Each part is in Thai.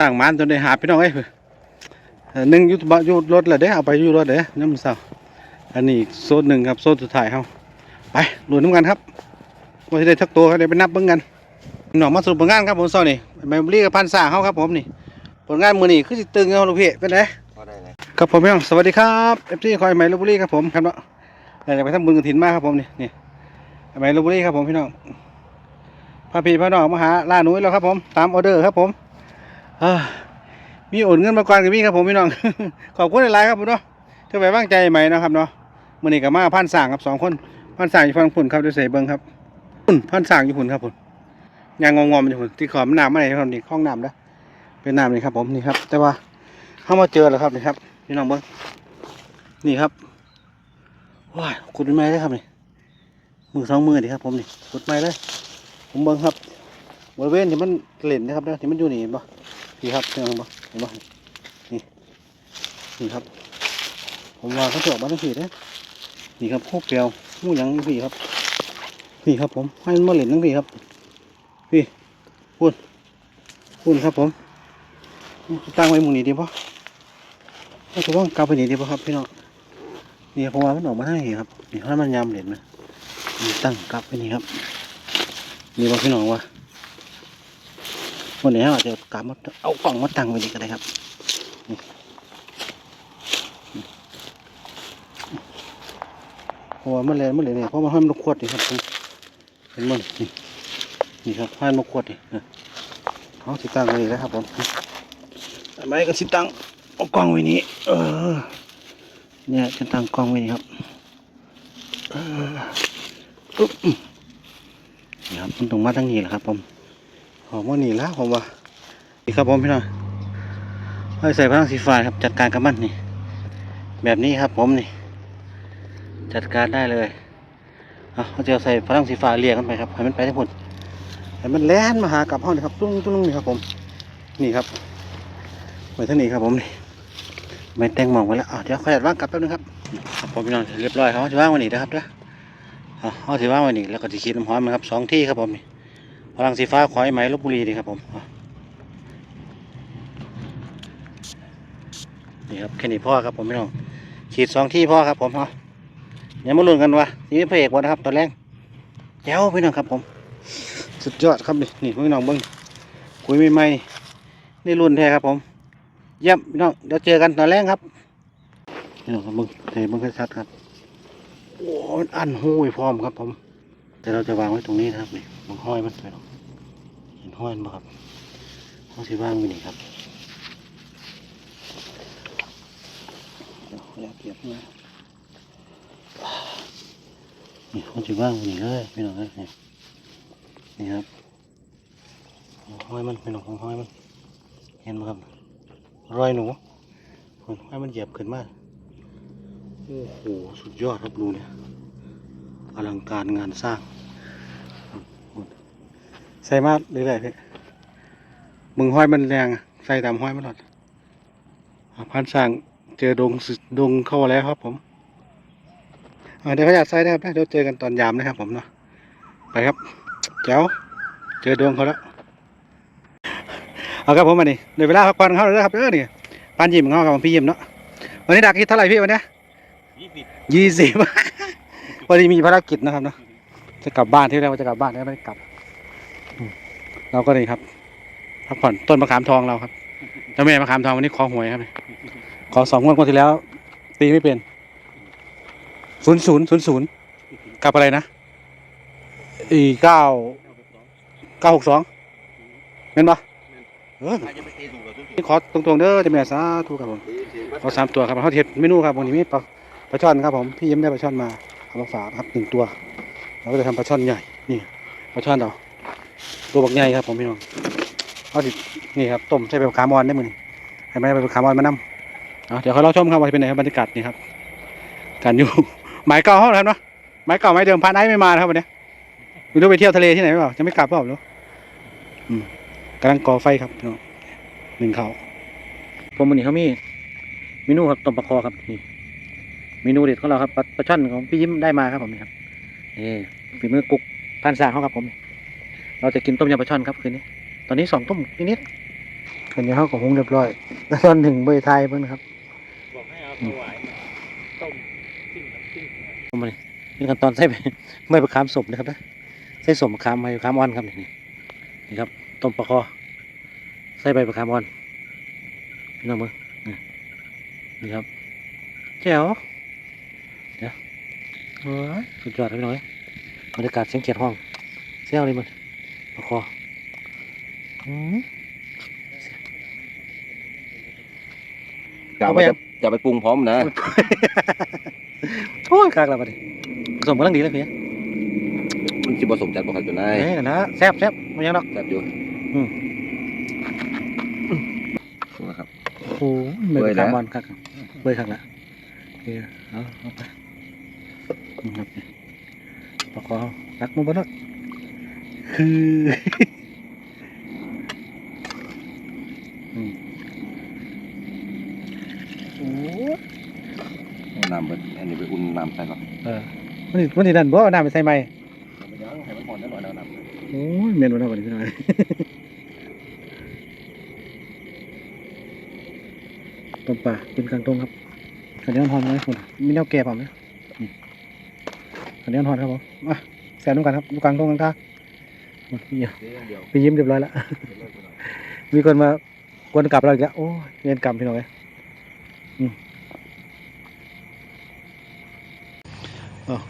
ต่างมันจนได้หาพี่น้องเอ้ยเออหนึ่งอยุบอยู่รถเลยเด้อเอาไปอยู่รถเด้อน้ำเศร้าอันนี้อีกโซนหนึ่งครับโซนสุดท้ายเฮาไปลุ้นน้ำกันครับว่าจะได้ทักตัวครับเดี๋ยวไปนับเบิ่งกันหน่องมาสรุปผลงานครับผมเศร้านี่แมมลี่กับพันสาเฮาครับผมนี่ผลงานมือนี่คือสิตึงเอาลูกพี่เป็นไงพอได้เลยครับผมพี่น้องสวัสดีครับเอฟซีคอยไหมลพบุรีครับผมครับเนาะเราจะไปทำบุญกฐินมาครับผมนี่นี่ไหมลพบุรีครับผมพี่น้องพาพี่พาน้องมาหาล่าหนุ่ยแล้วครับผมตามออเดอร์ครับผมอ่า มีโอนเงินมาก่อนกับพี่ครับผมพี่น้อง ขอบคุณหลายครับผมเนาะที่ไปบ้างใจใหม่นะครับเนาะมื่อนี้กับมาพันสั่งครับสองคนพันสั่งอยู่ฝั่งผุนครับเดี๋ยวเสเบิ้งครับพุ่นพันสั่งอยู่ผุนครับผมยางงอมอยู่ผุนที่ขอมน้ำอะไรครับนี่ห้องน้ำนะเป็นน้ำนี่ครับผมนี่ครับ แต่ว่าเข้ามาเจอแล้วครับนี่ครับพี่น้องเบิ้งนี่ครับว้ายขุดเป็นไม้เลยครับนี่มือสองมือดิครับผมนี่ขุดไม้เลยผมเบิ้งครับบริเวณที่มันเล่นนะครับเนี่ยที่มันอยู่นี่เห็ พี่ครับเห็นปะเห็นปะนี่นี่ครับ ผมว่าเขาจะออกมาทั้งสี่เด้นี่ครับโคกเปรียวมูหยังพี่ครับนี่ครับผมให้มันมาเล่นทั้งพี่ครับพี่พูดพูดครับผมตั้งไว้มุงนี้ดีปะก็จะว่ากลับไปนี่ดีปะครับพี่น้องนี่เพราะว่ามันออกมาให้งผีครับนี่เพรามันยำเหรียญนะตั้งกลับไปนี่ครับนี่ว่าพี่น้องว่า วันนี้เราจะกลับมาเอากล่องมาตั้งไว้นี่ก็ได้ครับนี่เพราะว่ามันแรงมันเลยเนี่ยเพราะมันให้มันขวดนี่ครับเห็นมันนี่นี่ครับให้มันขวดนี่ะเอาสิตั้งไว้นี่นะครับผมไม้ก็สิตั้งเอากล้องไว้นี้เออ เนี่ยจะตั้งกล้องไว้นี่ครับเออปุ๊บนี่ครับมันตรงมาทั้งนี้แหละครับผม หอมว่านี่แล้วผมว่านี่ครับผมพี่น้องให้ใส่พลังสีฟ้าครับ จัดการกับมันนี่ แบบนี้ครับผมนี่ จัดการได้เลยเอาเจะเอาใส่พลังสีฟ้าเรียงกันไปครับให้มันไปทั้งหมดให้มันแล่นมาหากับห้องนี่ครับตุ้งตุ้งนี่ครับผม นี่ครับไว้ท่านี้ครับผมนี่ไม่แต่งหมองไว้แล้วเดี๋ยวขออนุญาตว่างกลับแป๊บนึงครับผมพี่น้องเรียบร้อยครับจะว่างวันนี้นะครับเด้อเอาถือว่างวันนี้แล้วก็จะขีดน้ำหอมนะครับสองที่ครับผมนี่ ลังสีฟ้าขอยไหมลบบุรีนี่ครับผมนี่ครับแค่นี้พ่อครับผมพี่น้องขีดสองที่พ่อครับผมอะอย่ามาลุ้นกันว่าทีนี้พระเอกวันะครับตอนแรกแจ๋วพี่น้องครับผม สุดยอดครับนี่นี่พี่น้องเบิ้งคุยใหม่ๆนี่รุ่นแท้ครับผมเยี่ยมพี่น้องเดี๋ยวเจอกันตอนแรกครับพี่น้องครับมึงเห็นมึงชัดครับโอ้อันห้อยพร้อมครับผมแต่เราจะวางไว้ตรงนี้นะครับนี่มึงห้อยมันไปหรอก ห้อยมันบ่ครับเขาสิวางไว้นี่ครับเดี๋ยวเก็บนะนี่เขาสิวางไว้นี่เลยพี่น้องเอ้ยนี่นี่ครับห้อยมันพี่น้องห้อยมัน เห็นไหมครับ รอยหนูผมให้มันเหยียบขึ้นมาโอ้โห สุดยอดครับรูเนี่ยอลังการงานสร้าง ใส่มาเรื่อยๆพี่มึงห้อยมันแรงอะใส่ตามห้อยมันหลอดอะพันสร้างเจอดงสุดดงเข้าแล้วครับผมอะเดี๋ยวเขาอยากใส่นะครับนะเดี๋ยวเจอกันตอนยามนะครับ ผมเนาะไปครับเจ้าเจอดวงเขาแล้วเอาครับผมมานี่เดี๋ยวเวลาพักผ่อนเขาเลยนะครับเออนี่ปานยิ้มของเขาครับผมพี่ยิ้มเนาะวันนี้ดักคิดเท่าไหร่พี่วันเนี้ยยี่สิบยี่สิบวันนี้มีภารกิจนะครับเนาะจะกลับบ้านที่แรกว่าจะกลับบ้านแล้วไม่ได้กลับอืม เราก็นี่ครับพักผ่อนต้นมะขามทองเราครับเจ้าแม่มะขามทองวันนี้ขอหวยครับขอสองงวดงวดที่แล้ว ตีไม่เป็นศูนย์ศูนย์ศูนย์ศูนย์กับอะไรนะอีเก้าเก้าหกสองเป็นปะเออใครจะไปตีถูกกับทุกทีนี่ขอตรงๆเด้อเจะแม่สาธุครับผมขอสามตัวครับเขาเห็ดเมนูครับวันนี้มีปลาปลาช่อนครับผมพี่ยิ้มได้ปลาช่อนมาเอามาฝากครับหนึ่งตัวเราก็จะทำปลาช่อนใหญ่นี่ปลาช่อนเรา ตัวบักใหญ่ครับผมพี่น้องเอาดินี่ครับต้มใช้ใบขามอนได้มือนี่ให้แม่ใบขามอนมานำเอาเดี๋ยวเขาเราชมครับว่าจะเป็นไงครับบรรยากาศนี่ครับการอยู่หมายเก่าเขาครับเนาะหมายเก่าหมายเดิมพานไอ้ไม่มานะครับวันนี้ไม่รู้ไปเที่ยวทะเลที่ไหนหรือเปล่าจะไม่กลับเปล่าหรือกำลังก่อไฟครับพี่น้องหนึ่งเขาผมวันนี้เขามีเมนูครับต้มปลาคอครับนี่เมนูเด็ดของเราครับปลาปลาช่อนของพี่ยิ้มได้มาครับผมนี่ครับนี่ฝีมือกุกพันสางเขาครับผม เราจะกินต้มยำปลาช่อนครับคืนนี้ ตอนนี้สองทุ่มนิดๆโออันนี้เขาก็หุงเรียบร้อย แล้วตอนถึงเบยไทยเพิ่นครับ บอกให้เอาถวายมาต้มจิ้มน้ำจิ้มหน่อยผมมาเลยเป็นขั้นตอนใส่ใบใบมะขามสมนะครับนะใส่สมมะขามใบมะขามอ่อนครับนี่นี่ครับต้มปลาคอใส่ใบมะขามอ่อนพี่น้องมึงนี่นี่ครับแจ๋วเดี๋ยวโอ้ยสุดยอดครับพี่น้อยบรรยากาศเสียงเขียดห้องเสี้ยวเลยมัน ปลาคออืมอย่าเอาไปไปยังอย่าไปปรุงพร้อมนะโอ้ยกากแล้วบัดนี้ผสมกำลังดีเลยพี่มันสิผสมจัดบ่ครับจุนายนี่นะแซ่บแซ่บมันยังดอกจัดอยู่อืม นะครับ โอ้โหเบยคาร์บอนครับเบยครับละโอเคเอาเอาไปนี่ครับนี่ปอกคอรักมันบนรถ คืออืมโอ้เอาน้ำไปอันนี้ไปอุ่นน้ำใส่ก่อนเออมันนี่มันนี่ดันบ่เอาน้ำไปใส่ไหมไม่ยังให้มันพอนได้หน่อยเอาน้ำโอ้ยเมนวันนั้นวันนี้พี่น้อยต้มปลากินกลางตรงครับขันเดียวหอนไหมคุณมีแนวแก่เปล่าไหมอืมขันเดียวหอนครับผมมาแซนน้ำกันครับอยู่กลางตรงกลางทางมาพี่ เดียวเดี๋ยวไปยิ้มเรียบร้อยแล้วมีคนมากวนกลับเราอีกแล้วโอ้ยเรียนกรรมพี่น้องเลย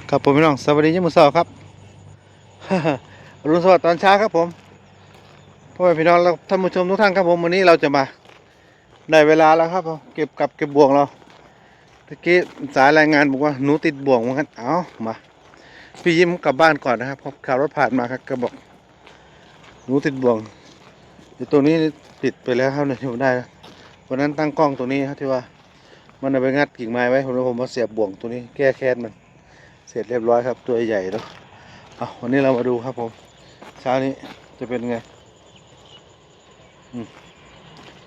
ครับผมพี่น้องสวัสดียี่มือสาครับรุณสวัสดิ์ตอนเช้าครับผมพ่อแม่พี่น้องและท่านผู้ชมทุกท่านครับผมวันนี้เราจะมาได้เวลาแล้วครับผมเก็บกับเก็บบ่วงเราตะกี้สายรายงานบอกว่าหนูติดบ่วงเหมือนกันเอามาพี่ยิ้มกลับบ้านก่อนนะครับเพราะขับรถผ่านมาครับก็บอก หนูติดบ่วงตัวนี้ปิดไปแล้วครับเนี่ยผมได้วันนั้นตั้งกล้องตัวนี้ครับที่ว่า มันเอาไปงัดกิ่งไม้ไว้ผมแล้วผมมาเสียบบ่วงตัวนี้แก้แค้นมัน เสร็จเรียบร้อยครับ ตัวใหญ่แล้วเอาวันนี้เรามาดูครับผม เช้านี้จะเป็นไง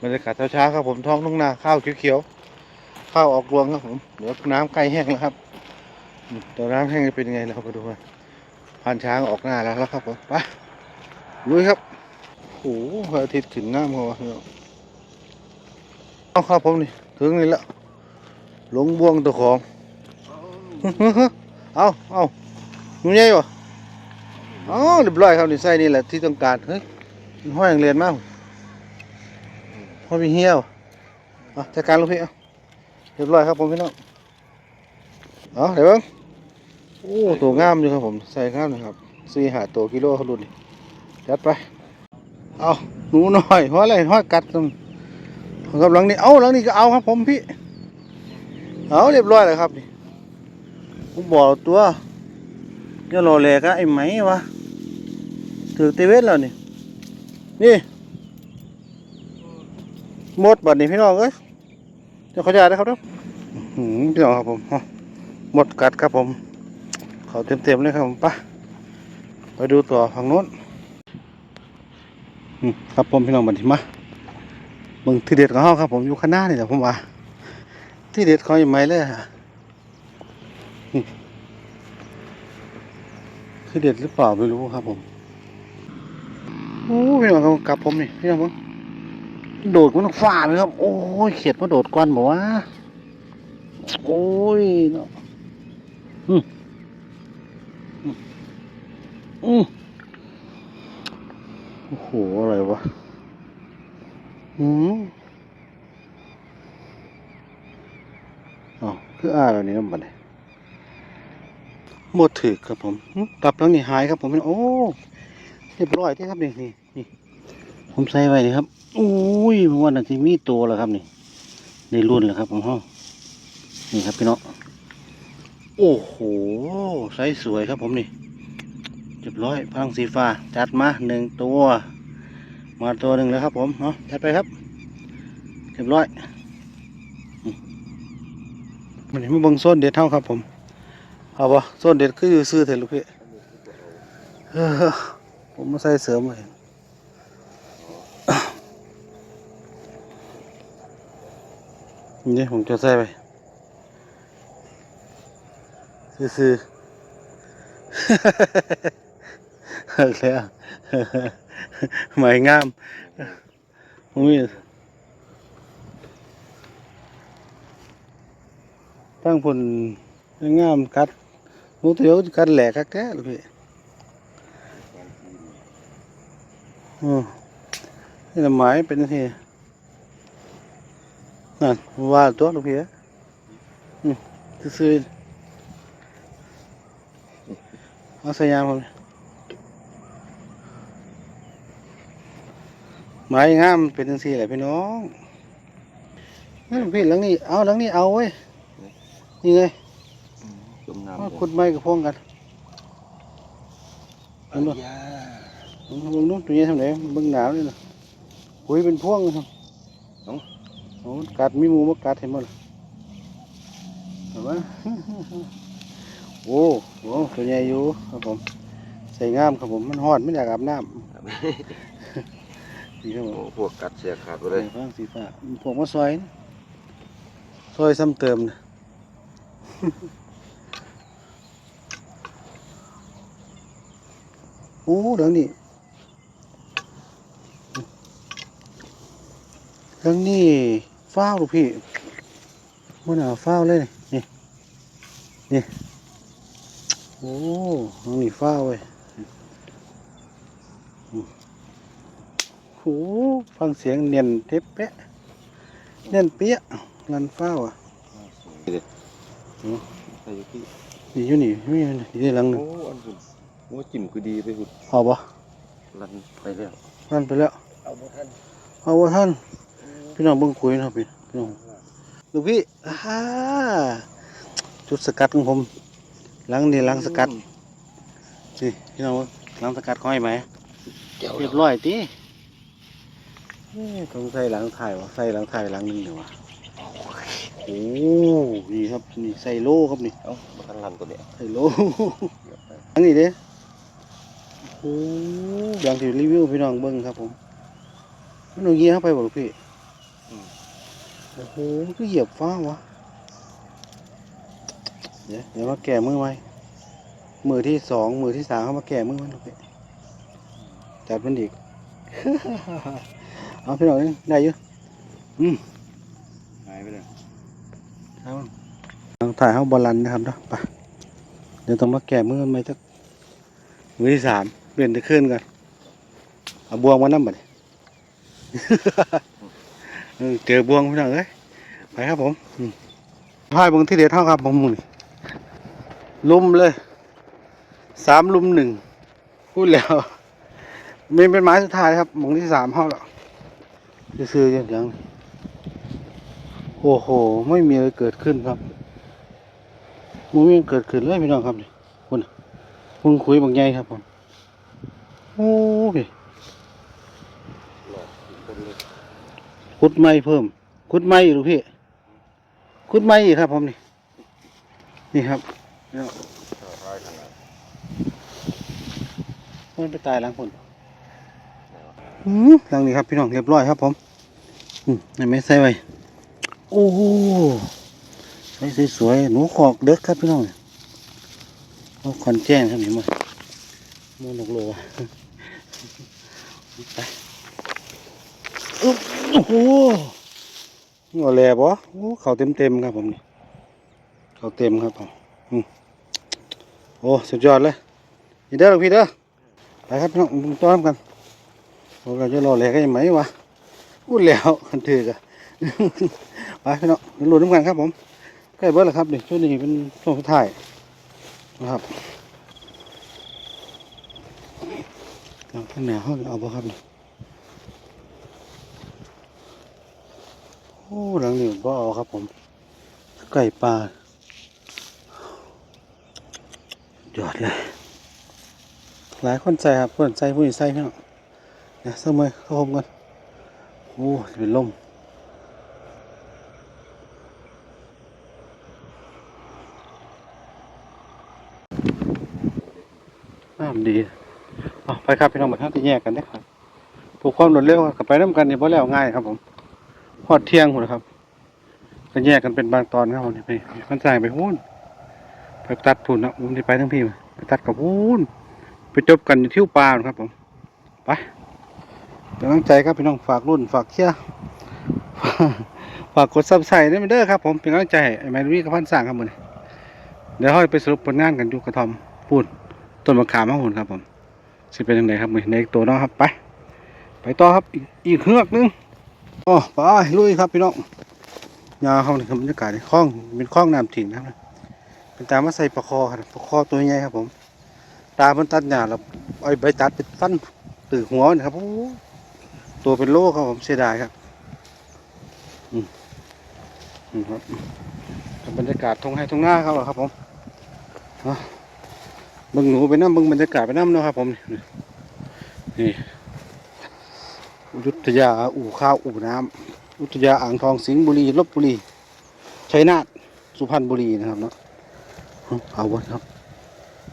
บรรยากาศเช้าๆครับผมท้องทุ่งนาข้าวเขียวๆข้าวออกรวงครับผมเดี๋ยวน้ำใกล้แห้งแล้วครับตัวน้ำแห้งจะเป็นยังไงเราไปดูกันพานช้างออกหน้าแล้วครับผมไป ลุยครับโอ้โหพระอาทิตย์ขึ้นงามเขาเนี่ยเอาครับผมนี่ถึงนี่แล้วหลงบ่วงตัวของ เอาเอาหนูใหญ่ปะอ๋อเรียบร้อยครับนี่ใส่นี่แหละที่ต้องการเฮ้ยห้อยอย่างเรียนมากห้อยมีเหี้ยวอะจัดการลูกพี่เอาเรียบร้อยครับผมพี่น้องเอาเดี๋ยวเบิ่งโอ้ตัวงามอยู่ครับผมใส่งามนะครับสี่หาตัวกิโลเขารุ่นนี่ จัดไป เอาหนูหน่อยห้อยอะไรห้อยกัดตรงกับหลังนี้ เอาหลังนี้ก็เอาครับผมพี่ เอาเรียบร้อยเลยครับนี่ผมบอกตัวจะรอแลกอะไอ้ไหมวะถือเตเวสแล้วนี่ นี่หมดบัดนี้พี่น้องเอ้ยจะขออนุญาตนะครับเด้ออื้อหือพี่น้องครับผมหมดกัดครับผม เขาเต็มๆเลยครับผมไปไปดูต่อฝั่งโน้น ครับผมพี่น้องบันี้มาเบิ่งที่เด็ดของเขาครับ ผมอยู่ข้างหน้านี่แหละผมว่าที่เด็ดเขาอย่างไรเลยอะคือเด็ดหรือเปล่าไม่รู้ครับผมโอ้พี่น้องครับกลับผมนี่พี่น้องผมโดดมันฝ่าเลยครับ โอ้ยเขียดมาโดดก้อนบอกว่าโอ้ยเนาะอืมอืม หอะไรวะ อืมอ๋อคืออ้าแบบนี้น้ำบันเลยหมดถือครับผมกลับแล้วนี่หายครับผมโอ้เรียบร้อยที่ครับนี่นี่นี่ผมใส่ไว้นี่ครับโอ้ยผมว่าน่าจะมีตัวแล้วครับนี่ในรุ่นแล้วครับของห้องนี่ครับพี่น้องโอ้โหไซส์สวยครับผมนี่เรียบร้อยพลังสีฟ้าจัดมาหนึ่งตัว มาตัวหนึ่งแล้วครับผมเนาะจัดไปครับเรียบร้อยมันนี้มาเบิ่งโซนเด็ดเท่าครับผมเอาปะส่วนเด็ดคืออยู่ซื้อเถอะลูกพี่ผมมาใส่เสริมเลยนี่ผมจะใส่ไปซื้อๆ แล้ว หมายงามผมมีตั้งผลงามคัดมุกเดียวคัดแหลกคักแค่เลยพี่อ๋อนี่หมายเป็นทีนั่นว่าตัวลูกพี่อือซื้อเอาสยามผม หมายงามเป็นจังซี่แหละพี่น้องนี่ลูกพี่หลังนี้เอาหลังนี้เอาเว้ยนี่ไงจมน้ำเอาขุดไม้กับพวงกันเห็นบ่ยาเบิ่งนู้นตัวนี้ทำไหนเบิ่งหนาวนี่นะปุ๋ยเป็นพวงนะครับโอ้กัดมีหมูมากัดเห็นบ่ล่ะเห็นไหมโอ้โหตัวใหญ่อยู่ครับผมใส่งามครับผมมันฮอดไม่อยากอาบน้ำ นี่ครับผโอ้มพวกกัดเสียขาดไปเลเลยยฟางสีฟ้าพวกมาซอยนะซอยซ้ำเติมนะโอ้เดี๋ยวนี้เรื่องนี้ฟ้าวลูกพี่มันอะฟ้าวเลยนี่นี่นี่ โอ้เรื่องนี้ฟ้าวเว้ยอืม โอ้ฟังเสียงเนียนเทปเป๊ะเนียนเปี้ยงันฟ้าวอะใส่อยู่ที่นี่อยู่นี่มีอยู่นี่อยู่ในหลังหนึงโอ้อันสุดโอ้จิ้มคือดีไปหุดเอาปะลันไปแล้วนั่นไปแล้ว เอาบ่ทันเอาวะท่านพี่น้องเบิ่งคุยนะครับพี่พี่น้องลูกพี่อ่าจุดสกัดของผมหลังนี่หลังสกัดนี่พี่น้องว่าหลังสกัดของไอ้ไหมแก้วเรียบร้อยตีเอ๊ะ ต้องใส่หลังถ่ายวะใส่หลังถ่ายหลังหนึงเดี๋ยววะโอ้นี่ครับนี่ใส่โล่ครับนี่เอ้าบ่ทันลันตัวเนี้ยใส่โล่อันนี้เด้โอ้อย่างที่รีวิวพี่น้องเบิ่งครับผมมันเอาเงี้ยเข้าไปบ่ลูกพี่โอ้โหมันก็เหยียบฟ้าวะเดี๋ยวเดี๋ยวมาแก่มือไว้มือที่สองมือที่สามเขามาแก่มือมันโอเคจัดมันอีก เอาพี่น้องนี่ได้อยู่อืมหายไปแล้วเอาทางถ่ายเขาบอลลันนะครับเนาะไปเดี๋ยวต้องมาแก่มือมันไหมจักมือที่สามเปลี่ยนตะขึ้นกันเอาบวงมานั่มบัดเออเจอบวงพี่น้องเอ้ยไปครับผมอืมพายบวงที่เด็ดเท่าครับผมมือนี่ลุมเลยสามลุมหนึ่งพูดแล้วมีเป็นไม้สุดท้ายครับบวงที่สามเท่าแล้ว จะซื้อๆอย่างยัง โอ้โห ไม่มีอะไรเกิดขึ้นครับมันไม่มีเกิดขึ้นเลยพี่น้องครับนี่คุณคุณคุยบางใหญ่ครับผมโอ้ยขุดไม้เพิ่มขุดไม้อีกลูกพี่ขุดไม้อีกครับ ผมนี่ นี่ครับมันไปตายหลังคนอืม หลังนี้ครับพี่น้องเรียบร้อยครับผมอืมนี่ไม่ใส่ไว้โอ้โหใส่สวยๆหนูขอกเด็กครับพี่น้องเอาคอนแจ้งครับนี่มามันหนกโลไปโอ้โหหัวแหลบวะโอ้เขาเต็มเต็มๆครับผมนี่เขาเต็มครับผมโอ้สุดยอดเลยนี่เด้อลูกพี่เด้อไปครับพี่น้องมึงต้อนกัน พวกเราจะรอแหลกกันยังไหมวะพูดแล้วคันถือกะไปพี่น้องลุ้นน้ำกันครับผมใกล้เบิดแล้วครับนี่ช่วงนี้เป็นช่วงสุดท้ายนะครับเอาข้างหน้าเขาเอาบ่ครับนี่โอ้หลังนี้บ่เอาครับผมไก่ปลายอดเลยหลายคนใส่ครับเพื่อนใส่ผู้หญิงใส่พี่น้อง เนี่ยเสมอเข้าผมกันโอ้จะเป็นลมน้ำดีเอาไปครับพี่น้องมาท่าที่แยกกันนะครับผูกความรวดเร็วกับไปน้ำกันนี่บ่แล้วง่ายครับผมพอดเที่ยงหมดครับ ก็แยกกันเป็นบางตอนครับผมนี่ไปมันสร้างไปหุ้นไปตัดทุนนะผมจะไปทั้งพี่มาไปตัดกับหุ้นไปจบกันอยู่ที่ปลาครับผมไป กำลังใจครับพี่น้องฝากรุ่นฝากเชียร์ฝากกดซับสไครต์ด้วยเด้อครับผมเป็นกำลังใจไอ้แมนวี่กับพันสร้างครับมื้อนี้เดี๋ยวเราไปสรุปผลงานกันอยู่กระทอมพูดต้นมะขามมะหุ่นครับผมสิเป็นยังไงครับมือในตัวเนาะครับไป ไปต่อครับอีกอีกเฮือกนึงอ๋อไปลุยครับพี่น้องยาเขาในบรรยากาศในคลองเป็นคลองน้ำถิ่งนะครับเป็นตามมาใส่ปลาคอครับปลาคอตัวใหญ่ครับผม ตามันตัดหญ้าแล้วเอาใบตัดเป็นฟันตือหัวนะครับโอ้ ตัวเป็นโลครับผมเสียดายครับอืมครับบรรยากาศทงให้ทงหน้าเขาเหรอครับผมบิ่งหนูไปน้ำเบิ่งบรรยากาศไปน้ำเนาะครับผมนี่อยุธยาอู่ข้าวอู่น้ำอยุธยาอ่างทองสิงห์บุรีลบบุรีชัยนาทสุพรรณบุรีนะครับเนาะเอาวะครับ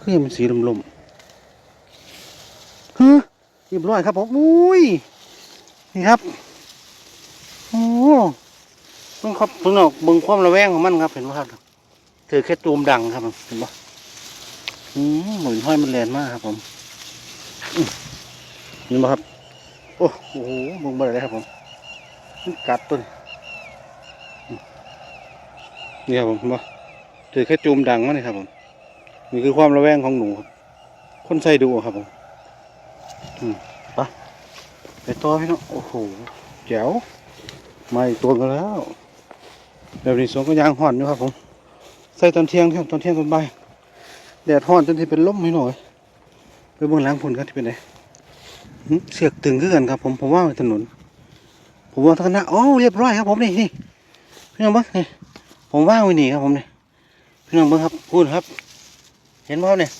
คือมันสีลมๆฮึเรียบร้อยครับผมอุ้ย นี่ครับโอ้เบิ่งครับเพิ่งออกเบิ่งความระแวงของมันครับเห็นไหมครับถือแค่ตูมดังครับผมเห็นปะอืมหมุนห้อยมันแรงมากครับผมเห็นไหมครับ โอ้โหเบิ่งบ่ได้เลยครับผมมันกัดต้นนี่ครับผมเห็นปะถือแค่จูมดังมาเลยครับผมนี่คือความระแวงของหนูครับ คนใส่ดูครับผมอืม ไปต่อพี่น้องโอ้โหแจ๋วมาอีกตัวกันแล้วแบบนี้สวนก็ยางห่อนอยู่ครับผมใส่ตอนเที่ยงครับตอนเที่ยงตอนบ่ายแดดห่อนจนที่เป็นลมไม่หน่อยไปเบื้องหลังผลกันที่เป็นไงหึเสียกตึงขึ้นกันครับผมผมว่าถนน ผมว่าทางหน้าโอ้เรียบร้อยครับผมนี่นี่พี่น้องเบิ้งนี่ผมว่าไว้นี่ครับผมนี่พี่น้องเบิ้งครับพูดครับ เห็นไหมครับเนี่ย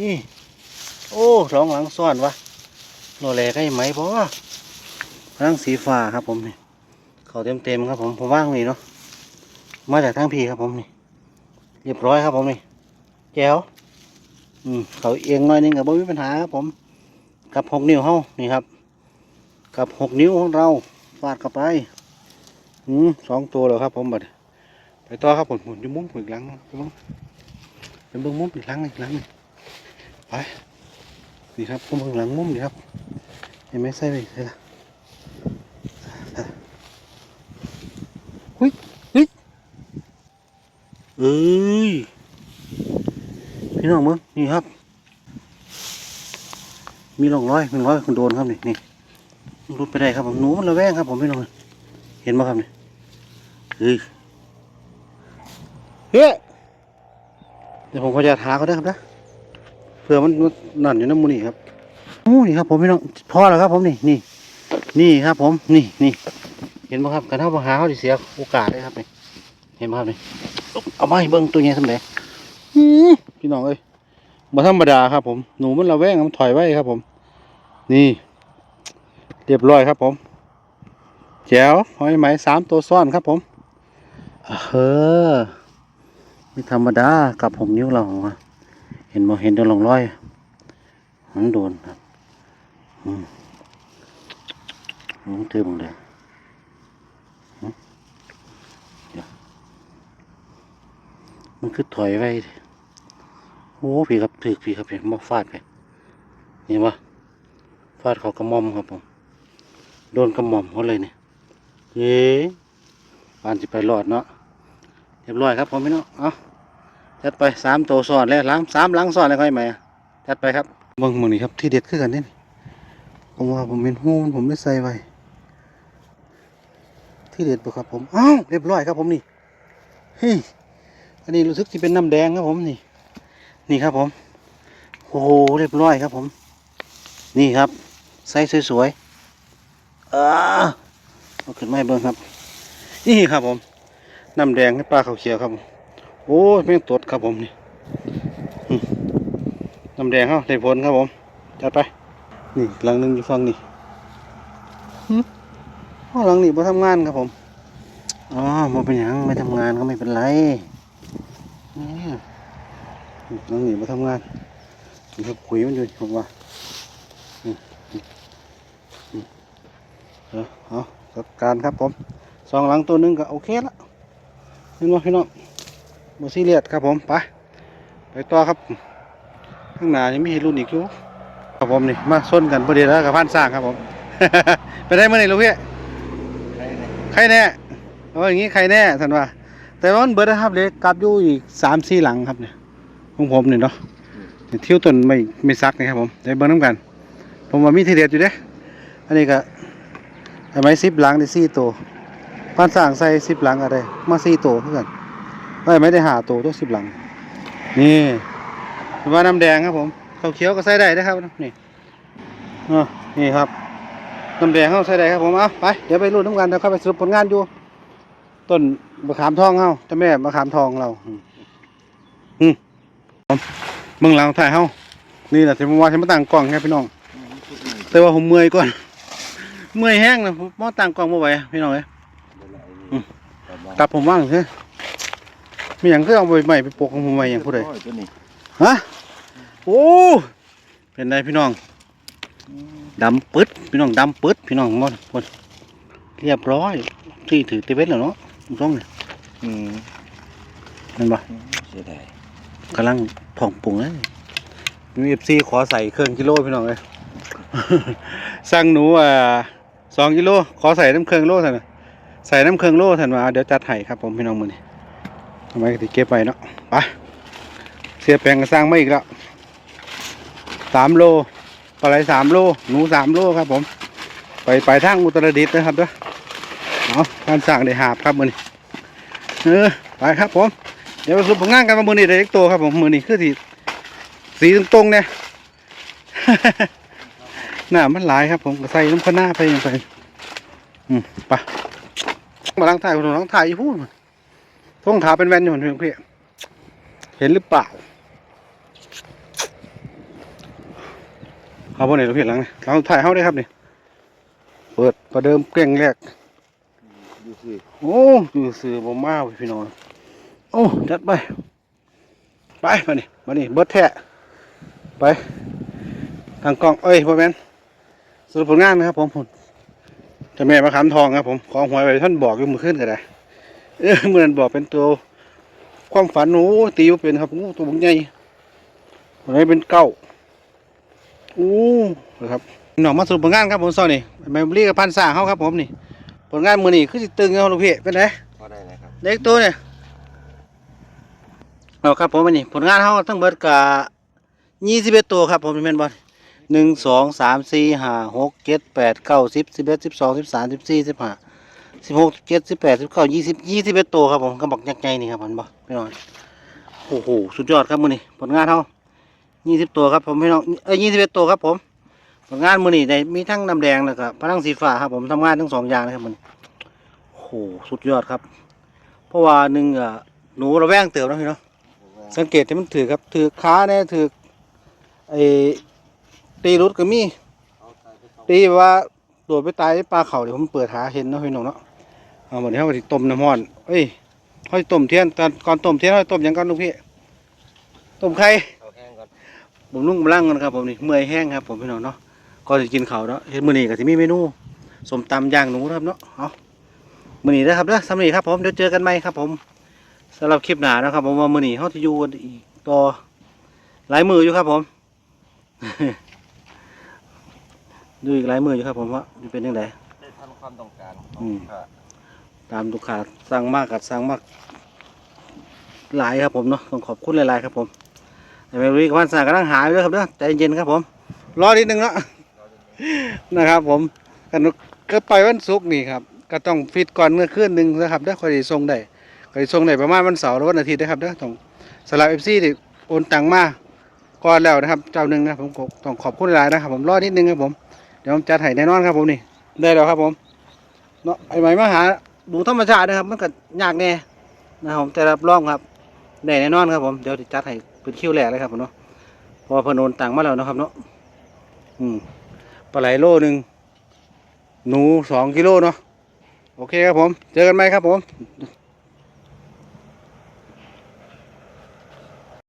นี่ โอ้สองหลังซ้อนวะ โนแลได้ไหมพ่อหลังสีฟ้าครับผมนี่เขาเต็มเต็มครับผมผมว่างนี่เนาะมาจากทางพีครับผมนี่เรียบร้อยครับผมนี่แจ๋วอืมเขาเอียงหน่อยนึงกับไม่มีปัญหาครับผม กับหกนิ้วเฮานี่ครับ กับหกนิ้วของเราฟาดเข้าไปอืมสองตัวแล้วครับผมบัดไปต่อครับผมผมอยู่มุมอีกหลังไปเบิ่งไปเบิ่งมุมอีกหลังอีกหลังนึ่งไป นี่ครับผมเบิ่งหลังมุมนี่ครับ เห็นไหมใส่ไปใส่ละเอ้ยพี่น้องมึงนี่ครับ มีร่องรอยมีร่องรอยคนโดนครับนี่นี่รุดไปได้ครับผมหนูมันระแวงครับผมพี่น้องเห็นไหมครับนี่เฮ้ยเฮ้ยเดี๋ยวผมขอจะหาเขาได้ครับนะ เผื่อมันนั่นอยู่น้ำมูนี่ครับโอ้นี่ครับผมพี่น้องพอแล้วครับ ผมนี่นี่นี่ครับ ผมนี่นี่เห็นไหมครับการเท่าปัญหาเขาจะเสียโอกาสเลยครับนี่เห็นไหมครับนี่เอามาให้เบิ่งตัวใหญ่สำเร็จพี่น้องเอ้ยมาธรรมดาครับ ผมหนูมันระแวงมันถอยไว้ครับ ผม นี่ เรียบร้อยครับผมแจ๋วหอยไหมสามตัวซ้อนครับผมเออไม่ธรรมดากับผมนิ้วเราอะ ห็นบ่เห็นตัวลงร้อยมันโดนครับอืมมันตื้อมึงเลยมันคือถอยไว้โอ้พี่ครับถือพี่ครับเห็นมาฟาดไปนี่วะฟาดเขากระมอมครับผมโดนกระหม่อมเขาเลยเนี่ยเย้ปานสิไปรอดเนาะเรียบร้อยครับผมพี่น้องเอา จัดไปสามตัวซ้อนแล้วล้างสามล้างซ้อนแล้วค่อยไหมจัดไปครับเบิ่งมึงนี่ครับที่เด็ดคือกันนี่ผมว่าผมเป็นหูมันผมไม่ใส่ไว้ที่เด็ดบ่ครับผมอ้าวเรียบร้อยครับผมนี่เฮ้ยอันนี้รู้สึกที่เป็นน้ำแดงครับผมนี่ นี่ครับผมโอ้โหเรียบร้อยครับผม นี่ครับไซส์สวยๆอ่าเอาขึ้นมาให้เบิ่งครับ นี่ครับผมน้ำแดงให้ปลาเขาเขียวครับผม โอ้ยแม่งตดครับผมนี่น้ำแดงเขาได้ผลครับผมจัดไป นี่หลังหนึงอยู่ฝั่งนี่หึอ๋อหลังนี้มาทำงานครับผมอ๋อมาเป็นหยังไม่ทำงานก็ไม่เป็นไรนี่น้องนีมาทำงานนี่ครับคุยมันอยู่ผมว่าอืมอืมอืมเออเอาจัดการครับผมสองหลังตัวนึงก็โอเคละเห็นไหมพี่น้อง โมซีเรียสครับผมไปไปต่อครับ ข้างหน้ายังมีรุ่นอีกอยู่ครับผมนี่มาส้นกันพอดีแล้วกับพันสร้างครับผม ไปได้เมื่อไหร่ลูกพี่ใครแน่เอเอาอย่างงี้ใครแน่สันว่า แต่ว่ามันเบิดนะครับเลยกลับอยู่อีกสามสี่หลังครับเนี่ยของผมเนี่ยเนาะเนี่ยเที่ยวต้นไม่ไม่ซักนะครับผมเดี๋ยวเบิ่งน้ำกัน ผมว่ามีทีเด็ดอยู่เด้อันนี้ก็ไอ้ไม้สิบหลังได้สี่ตัวพันสร้างใส่สิบหลังอะไรมาสี่ตัวเพื่อน ไอ้ไม่ได้หาตัวตัวสิบหลัง นี่ว่าน้ำแดงครับผมข้าวเขียวก็ใส่ได้นะครับนี่นี่ครับน้ำแดงเข้าใส่ได้ครับผมเอาไปเดี๋ยวไปรุ่นน้ำกันเดี๋ยวเข้าไปสรุปผลงานอยู่ ต้นมะขามทองเฮาเจ้าแม่มะขามทองเราอืมมผมเมืองหลังถ่ายเฮานี่แหละที่ผมว่าที่มาตั้งกล้องครับพี่น้อง แต่ว่าผมเมื่อยก่อนเมื่อยแห้งนะมอตั้งกล้องมาไหวพี่น้องเอ้ยกลับผมว่างเถอะ มีอย่างก็เอาใบใหม่ไปปกของผมไว้อย่างผู้ใดตัวนี้ฮะโอ้เป็นไรพี่น้องดำปึ๊ดพี่น้องดำปึ๊ดพี่น้องหมดหมดเรียบร้อยที่ถือเตเวนแล้วเนาะต้องเนี่ยอืมเห็นปะเสียดายกำลังผ่องปรุงเลยมีเอฟซีขอใส่เครื่องกิโลพี่น้องเลยสั่งหนูอ่าสองกิโลขอใส่น้ำเครื่องโลท่านน่ะใส่น้ำเครื่องโลท่านว่าเดี๋ยวจัดให้ครับผมพี่น้องมือนี่ทำ ไมก็ติเก็บไปเนาะไปเสียแปลงก็สร้างมาอีกแล้วสามโลปลาไหลสามโลหนูสามโลครับ ผม ไปไปทางอุตรดิตถ์นะครับเด้อเอาท่านสั่งได้หาบครับมือนี่เออไปครับผมเดี๋ยวสรุปผลงานกันว่ามือนี้ได้เล็กโตครับผมมือนี้คือสีสีตรงๆเนี่ยหน้ามันหลายครับผมก็ใส่น้ำข้าวหน้าไปยังไปอืมไปมาล้างถ่ายคนล้างถ่ายอีพูดท้ องขาเป็นแว่นอยู่เหมือนเพื่อนเห็นหรือเปล่าเอาพวกไหนเราเพียนหลังเนี่ยเราถ่ายเข้าได้ครับเนี่ยเปิดประเดิมเกร่งแรกดูสิโอ้ดูสื่อบ่มาเว้ยพี่น้องโอ้จัดไปไปมานี่มานี่เบิดแท้ไปทางกล้องเอ้ยพ่อแม่นสรุปผลงานนะครับผมผมเจะแม่มะขามทองครับผมของหวยไปท่านบอกอยู่มือขึ้นก็ได้ เออเมื่อนั้นบอกเป็นตัว ความฝันโอ้ตีว่าเป็นครับโอ้ตัวบุญใหญ่วันนี้เป็นเก้าโอ้นะครับหน่อมาสรุปผลงานครับผมซอนี่แมมลี่กับพันสาเขาครับผมนี่ ผลงานมือนี่คือสิตึงเอาลูกพี่เป็นไงพอได้นะครับเล็กตัวเนี่ยเอาครับผมอันนี้ผลงานเขาทั้งเบิดกะยี่สิบเอ็ดตัวครับผมเป็นบอลหนึ่งสองสามสี่ห้าหกเจ็ดแปดเก้าสิบสิบเอ็ดสิบสองสิบสามสิบสี่สิบห้า สิบหกเจ็ดสิบแปดสิบเก้ายี่สิบยี่สิบเอ็ดตัวครับผมกระบอกยักษ์ใหญ่นี่ครับผมบอกพี่น้องโอ้โหสุดยอดครับมือนี้ผลงานเขายี่สิบตัวครับผมพี่น้องเอ้ยยี่สิบเอ็ดตัวครับผมผลงานมือนี้ได้มีทั้งน้ำแดงแล้วก็พลังสีฟ้าครับผมทำงานทั้งสองอย่างนะครับมันโอ้โหสุดยอดครับ เพราะว่าหนึ่งอะหนูระแวงเติบนะพี่เนาะสังเกตที่มันถือครับถือขาเนี่ยถือไอ้ตีรุดก็มีตีว่าโดดไปตายปลาเข่าเดี๋ยวผมเปิดหาเห็นเนาะพี่น้องเนาะ เอาหมดนี้เขาไปต้มน้ำร้อนเอ้ยเขาสิต้มเทียนตอนก่อนต้มเทียนเขาสิต้มหยังก่อนลูกพี่ต้มไข่เอาแห้งก่อนผมนุ่งมาล่างกันครับผมนี่เมื่อยแห้งครับผมพี่น้องเนาะก็จะกินข้าวเนาะเห็นมื้อนี้ก็สิมีเมนูสมตำย่างหนูนะครับเนาะเอามื้อนี้นะครับเด้อสำหรับนี้ครับผมเดี๋ยวเจอกันใหม่ครับผมสำหรับคลิปหน้านะครับ ผมว่ามื้อนี้เฮาสิอยู่กันอีกต่อหลายมืออยู่ครับผมดูอีกหลายมืออยู่ครับผมว่าจะเป็นยังไงได้ทันความต้องการอืมค่ะ ตามลูกค้าสั่งมากกับสั่งมาก หลายครับผมเนาะต้องขอบคุณหลายๆครับผมแต่ไม่รู้กับพันสากำลังหายด้วยครับเด้อใจเย็นครับผมรอนิดนึงเนาะนะครับ ผมกันก็ไปวันศุกร์นี่ครับก็ต้องฟิตก่อนเมื่อคืนหนึ่งนะครับเด้อคอยส่งได้คอยส่งได้ประมาณวันเสาร์หรือวันอาทิตย์นะครับเด้อต้องสำหรับเอฟซีที่โอนตังมาก่อนแล้วนะครับ เจ้าหนึ่งนะผมต้องขอบคุณหลายนะครับ ผมรอนิดนึงครับผมเดี๋ยวผมจัดให้แน่นอนครับผมนี่ได้แล้วครับผมเนาะไอ้ไหมมาหา ดูธรรมชาตินะครับมันก็ยากแน่นะครับผมแต่รับรองครับได้แน่นอนครับผมเดี๋ยวจะจัดให้เป็นคิวแรกเลยครับผมเนาะพอพนนต่างมาแล้วนะครับเนาะอืมปลาไหลโลหนึ่งหนูสองกิโลเนาะโอเคครับผม เจอกันไหมครับผม